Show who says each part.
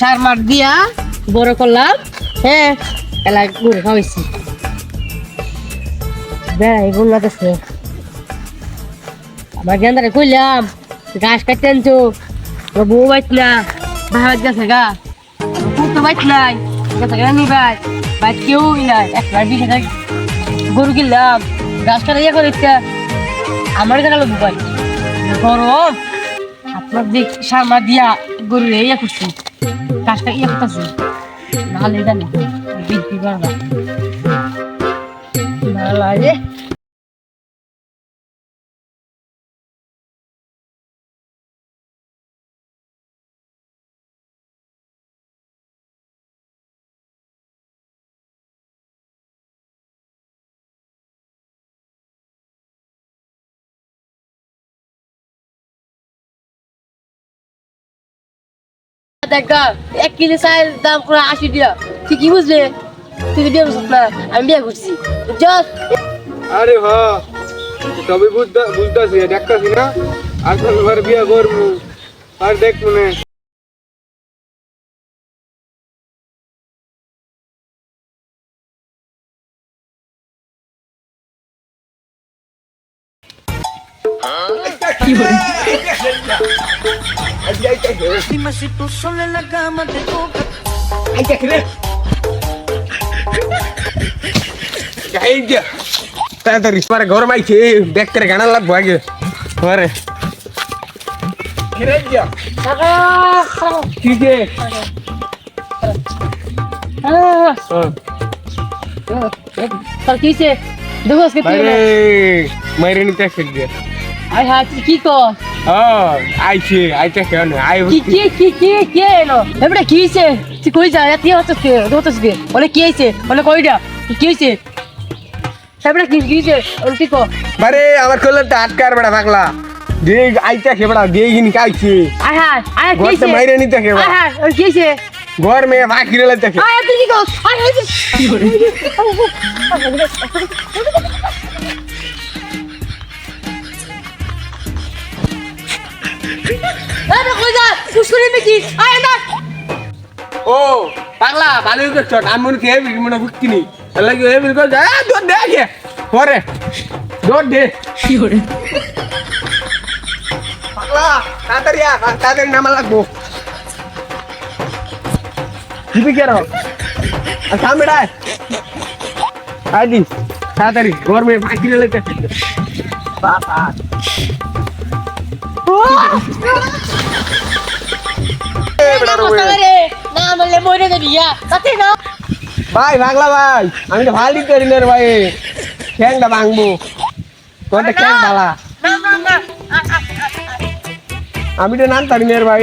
Speaker 1: সার মার দিয়া বড় করলাম। হ্যাঁ আমার গেন্দারে কইলাম, ঘাস কাটতে আনছো। বউ বাইত না। ভাত গেছে গা। তো বাইত নাই। গেছে নি বাইত কেউই নাই। বিশ হাজার গরু কিনলাম। ঘাস কাটা ইয়ে করে আমার গেল দুবাই গরম আপনার দিক সারমা দিয়া গরু ইয়ে করছি ঘাসটা ইয়ে করতেছি। নাহলে জানি বৃদ্ধি করবা নাহলে দেখা এক কিলো চায়ের দাম পুরো আশি টাকা তুই কি বুঝলে? তুই বিয়ে করছিস না আমি বিয়ে করছি জাস্ট
Speaker 2: আরে হ সবই বুঝতে বুঝতেছি দেখতেছি না? আসল ঘর বিয়ে করব? আর দেখ মনে।
Speaker 3: Dime si tú sola en la cama te toca.
Speaker 2: তাড়াতাড়ি পরে ঘর মাইছে দেখতে গানা লাগবো আগে পরে কি যে
Speaker 1: তোর কি হয়েছে দেখো
Speaker 2: মাইরে নিতে খেলবে
Speaker 1: আয় হ্যাঁ তুই কি? কর
Speaker 2: ও আইছে আইতে কেন আই
Speaker 1: কি কি কি কি কে এলো এবারে কি হয়েছে তুই কই যা এত হচ্ছে কে? হচ্ছে কে? বলে কি হয়েছে বলে কইটা কি হয়েছে এবারে কি কি বলে তুই কর
Speaker 2: বারে আমার কলরটা আটকার বেড়া পাগলা। দে আইতে খেবড়া দিয়ে গিনি কাইছে
Speaker 1: আয় হ্যাঁ আয় কি হয়েছে
Speaker 2: মাইরে নিতে খেবা
Speaker 1: আয় হ্যাঁ কি হয়েছে
Speaker 2: ঘর মেয়ে বাকি রেলে দেখে
Speaker 1: আয় তুই কি কর আয় কি করে আরে কই যা মেকি আয় না
Speaker 2: ও পাগলা ভালোই করছ আমি মনে খেয়ে বিল মনে বুঝছিনি লাগে এ বিল করে যা দৌড় দে আগে পরে। দৌড় দে।
Speaker 1: কি করে
Speaker 2: পাগলা তাড়াতাড়ি আ তাড়াতাড়ি নামা লাগবো। দিবি কে রো? আর সামনে আয় আইদি তাড়াতাড়ি ঘর মেয়ে বাকি বাবা। ভাই ভাগলা ভাই আমি তো ভালো করি না রে ভাই। ঠ্যাংটা ভাঙবো। তোরটা ঠ্যাং ভালা আমি তো নাম না রে ভাই।